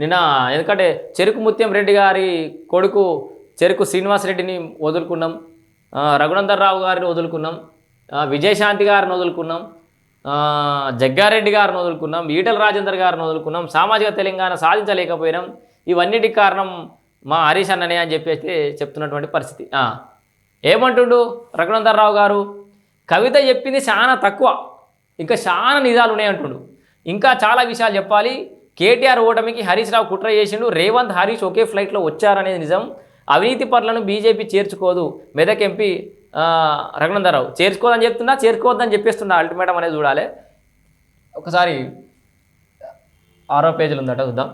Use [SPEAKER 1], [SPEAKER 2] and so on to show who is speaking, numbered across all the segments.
[SPEAKER 1] నిన్న ఎందుకంటే చెరుకు ముత్యం రెడ్డి గారి కొడుకు చెరుకు శ్రీనివాస్ రెడ్డిని వదులుకున్నాం ఆ, రఘునందర్ రావు గారిని వదులుకున్నాం విజయశాంతి గారిని వదులుకున్నాం జగ్గారెడ్డి గారిని వదులుకున్నాం ఈటల రాజేందర్ గారిని వదులుకున్నాం సామాజిక తెలంగాణ సాధించలేకపోయినాం. ఇవన్నిటికి కారణం మా హరీష్ అన్ననే అని చెప్పేసి చెప్తున్నటువంటి పరిస్థితి. ఏమంటుండు రఘునందర్ రావు గారు? కవిత చెప్పింది చాలా తక్కువ. ఇంకా చాలా నిజాలు ఉన్నాయి అంటుండు ఇంకా చాలా విషయాలు చెప్పాలి. కేటీఆర్ ఓటమికి హరీష్ రావు కుట్ర చేసిండు. రేవంత్ హరీష్ ఒకే ఫ్లైట్లో వచ్చారనేది నిజం. అవినీతి పరులను బీజేపీ చేర్చుకోదు. మెదక్ ఎంపీ రఘునందరావు చేర్చుకోదని చెప్తున్నా చేర్చుకోవద్దని చెప్పేస్తున్నా అల్టిమేటం అనేది చూడాలి. ఒకసారి ఆరో పేజీలు ఉందట చూద్దాం.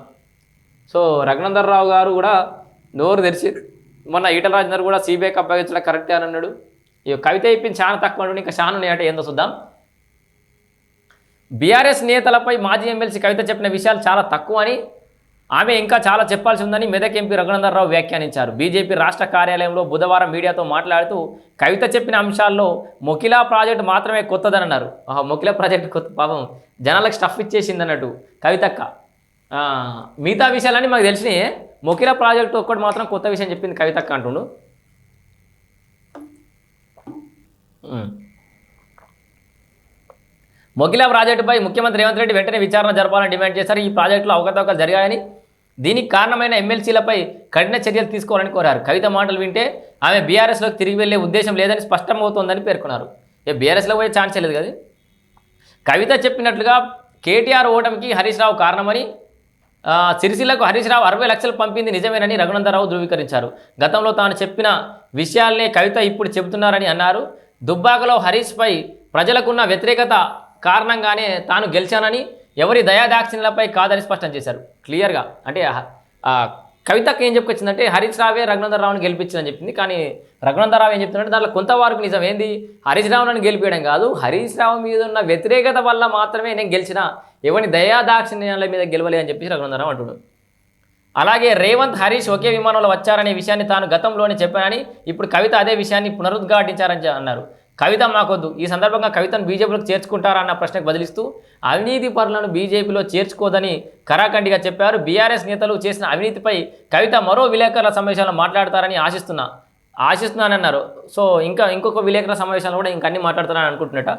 [SPEAKER 1] సో రఘునందర్రావు గారు కూడా నోరు తెరిచి మొన్న ఈటల రాజేందర్ కూడా సిబిఐకి అప్పగించడం కరెక్టే అని అన్నాడు. ఇక కవిత ఇప్పింది చాలా తక్కువ ఇంకా చాలా ఉన్నాయంటే ఏందో చూద్దాం. బీఆర్ఎస్ నేతలపై మాజీ ఎమ్మెల్సీ కవిత చెప్పిన విషయాలు చాలా తక్కువ అని ఆమె ఇంకా చాలా చెప్పాల్సి ఉందని మెదక్ ఎంపీ రఘునందనరావు వ్యాఖ్యానించారు. బీజేపీ రాష్ట్ర కార్యాలయంలో బుధవారం మీడియాతో మాట్లాడుతూ కవిత చెప్పిన అంశాల్లో మొకిలా ప్రాజెక్టు మాత్రమే కొత్తదని అన్నారు మొకిలా ప్రాజెక్టు కొత్త పాపం జనాలకు స్టఫ్ ఇచ్చేసింది అన్నట్టు కవితక్క మిగతా విషయాలన్నీ మాకు తెలిసినాయి. మొకిలా ప్రాజెక్టు ఒక్కటి మాత్రం కొత్త విషయం చెప్పింది కవితక్క అంటుండు. మొగిలా ప్రాజెక్టుపై ముఖ్యమంత్రి రేవంత్ రెడ్డి వెంటనే విచారణ జరపాలని డిమాండ్ చేశారు. ఈ ప్రాజెక్టులో అవకతవకలు జరిగాయని దీనికి కారణమైన ఎమ్మెల్సీలపై కఠిన చర్యలు తీసుకోవాలని కోరారు. కవిత మాటలు వింటే ఆమె బీఆర్ఎస్లోకి తిరిగి వెళ్ళే ఉద్దేశం లేదని స్పష్టమవుతోందని పేర్కొన్నారు. ఏ బీఆర్ఎస్లో పోయే ఛాన్స్ లేదు కదా. కవిత చెప్పినట్లుగా కేటీఆర్ ఓటమికి హరీష్ రావు కారణమని సిరిసిల్లకు హరీష్ రావు అరవై లక్షలు పంపింది నిజమేనని రఘునందరావు ధృవీకరించారు. గతంలో తాను చెప్పిన విషయాలనే కవిత ఇప్పుడు చెబుతున్నారని అన్నారు. దుబ్బాకలో హరీష్పై ప్రజలకున్న వ్యతిరేకత కారణంగానే తాను గెలిచానని ఎవరి దయాదాక్షిణ్యలపై కాదని స్పష్టం చేశారు. క్లియర్గా. అంటే కవితకి కవితకు ఏం చెప్పుకొచ్చిందంటే హరీష్ రావే రఘునందరరావుని గెలిపించిందని చెప్పింది. కానీ రఘునందరావు ఏం చెప్తున్నాడు దాంట్లో కొంతవరకు నిజం ఏంది? హరీష్ రావు గెలిపించడం కాదు. హరీష్ రావు మీద ఉన్న వ్యతిరేకత వల్ల మాత్రమే నేను గెలిచిన ఎవరిని దయాదాక్షిణ్యాల మీద గెలవలే అని చెప్పేసి రఘునందరావు అంటున్నాడు. అలాగే రేవంత్ హరీష్ ఒకే విమానంలో వచ్చారనే విషయాన్ని తాను గతంలోనే చెప్పానని ఇప్పుడు కవిత అదే విషయాన్ని పునరుద్ఘాటించారని అన్నారు. కవిత మాకొద్దు. ఈ సందర్భంగా కవితను బీజేపీలోకి చేర్చుకుంటారా అన్న ప్రశ్నకు బదిలిస్తూ అవినీతి పరులను బీజేపీలో చేర్చుకోదని కరాఖండిగా చెప్పారు. బీఆర్ఎస్ నేతలు చేసిన అవినీతిపై కవిత మరో విలేకరుల సమావేశంలో మాట్లాడతారని ఆశిస్తున్నా ఆశిస్తున్నానన్నారు. సో ఇంకా ఇంకొక విలేకరుల సమావేశంలో కూడా ఇంకా అన్ని అనుకుంటున్నట.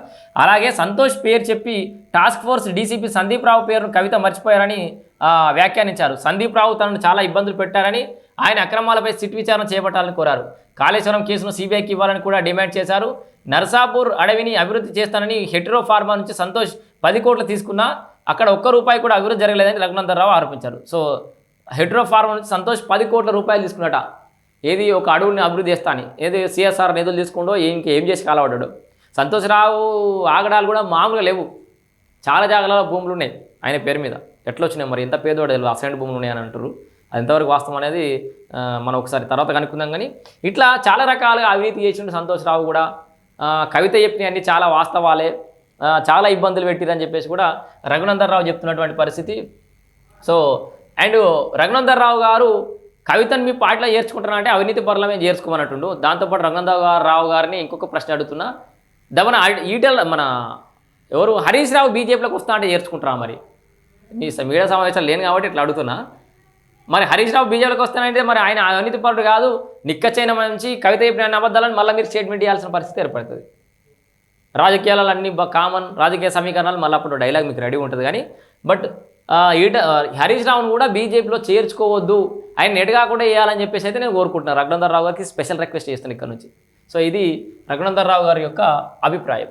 [SPEAKER 1] అలాగే సంతోష్ పేరు చెప్పి task force DCP Sandeep Rao పేరును కవిత మర్చిపోయారని వ్యాఖ్యానించారు. సందీప్ రావు తనను చాలా ఇబ్బందులు పెట్టారని ఆయన అక్రమాలపై సిట్ విచారణ చేపట్టాలని కోరారు. కాళేశ్వరం కేసును సీబీఐకి ఇవ్వాలని కూడా డిమాండ్ చేశారు. నర్సాపూర్ అడవిని అభివృద్ధి చేస్తానని హెట్రో ఫార్మా నుంచి సంతోష్ పది కోట్లు తీసుకున్నా అక్కడ ఒక్క రూపాయి కూడా అభివృద్ధి జరగలేదని రఘునందర్ ఆరోపించారు. సో హెట్రో ఫార్మా నుంచి సంతోష్ పది కోట్ల రూపాయలు తీసుకున్నట. ఏది ఒక అడవుల్ని అభివృద్ధి చేస్తాను? అని ఏది సిఎస్ఆర్ నిధులు తీసుకుండో ఇంక ఏం చేసి కాలపడ్డాడు సంతోషరావు ఆగడాలు కూడా మామూలుగా లేవు. చాలా జాగాలలో భూములు ఉన్నాయి ఆయన పేరు మీద. ఎట్లొచ్చినాయి మరి? ఎంత పేదోడు తెలియదు అసైన్ భూములు ఉన్నాయని అంటారు ఎంతవరకు వాస్తవం అనేది మనం ఒకసారి తర్వాత కనుక్కుందాం కానీ ఇట్లా చాలా రకాలుగా అవినీతి చేసిండు సంతోషరావు కూడా కవిత చెప్పినవన్నీ చాలా వాస్తవాలే చాలా ఇబ్బందులు పెట్టిరని చెప్పేసి కూడా రఘునందర్ రావు చెప్తున్నటువంటి పరిస్థితి. సో అండ్ రఘునందర్ రావు గారు కవితను మీ పాటలో చేర్చుకుంటున్నా అంటే అవినీతి పరులమే చేర్చుకోమన్నట్టుండు. దాంతోపాటు రఘునందర్ గారు రావు గారిని ఇంకొక ప్రశ్న అడుగుతున్నా. దమన ఈటెల మన ఎవరు? హరీష్ రావు బీజేపీలోకి వస్తా అంటే చేర్చుకుంటారా మరి? మీ స- మీడియా సమావేశాలు లేను కాబట్టి ఇట్లా అడుగుతున్నా. మరి హరీష్ రావు బీజేపీకి వస్తానంటే మరి ఆయన అవినీతి పరుడు కాదు నిక్కచైన మంచి కవిత చెప్పిన అబద్ధాలను మళ్ళీ మీరు స్టేట్మెంట్ ఇవ్వాల్సిన పరిస్థితి ఏర్పడుతుంది. రాజకీయాలు అన్ని కామన్ రాజకీయ సమీకరణాలు మళ్ళీ అప్పుడు డైలాగ్ మీకు రెడీ ఉంటుంది కానీ బట్ ఈట హరీష్ రావును కూడా బీజేపీలో చేర్చుకోవద్దు ఆయన నెట్ కాకుండా వేయాలని చెప్పేసి అయితే నేను కోరుకుంటున్నాను రఘునందర్ రావు గారికి స్పెషల్ రిక్వెస్ట్ చేస్తాను ఇక్కడ నుంచి. సో ఇది రఘునందర్ రావు గారి యొక్క అభిప్రాయం.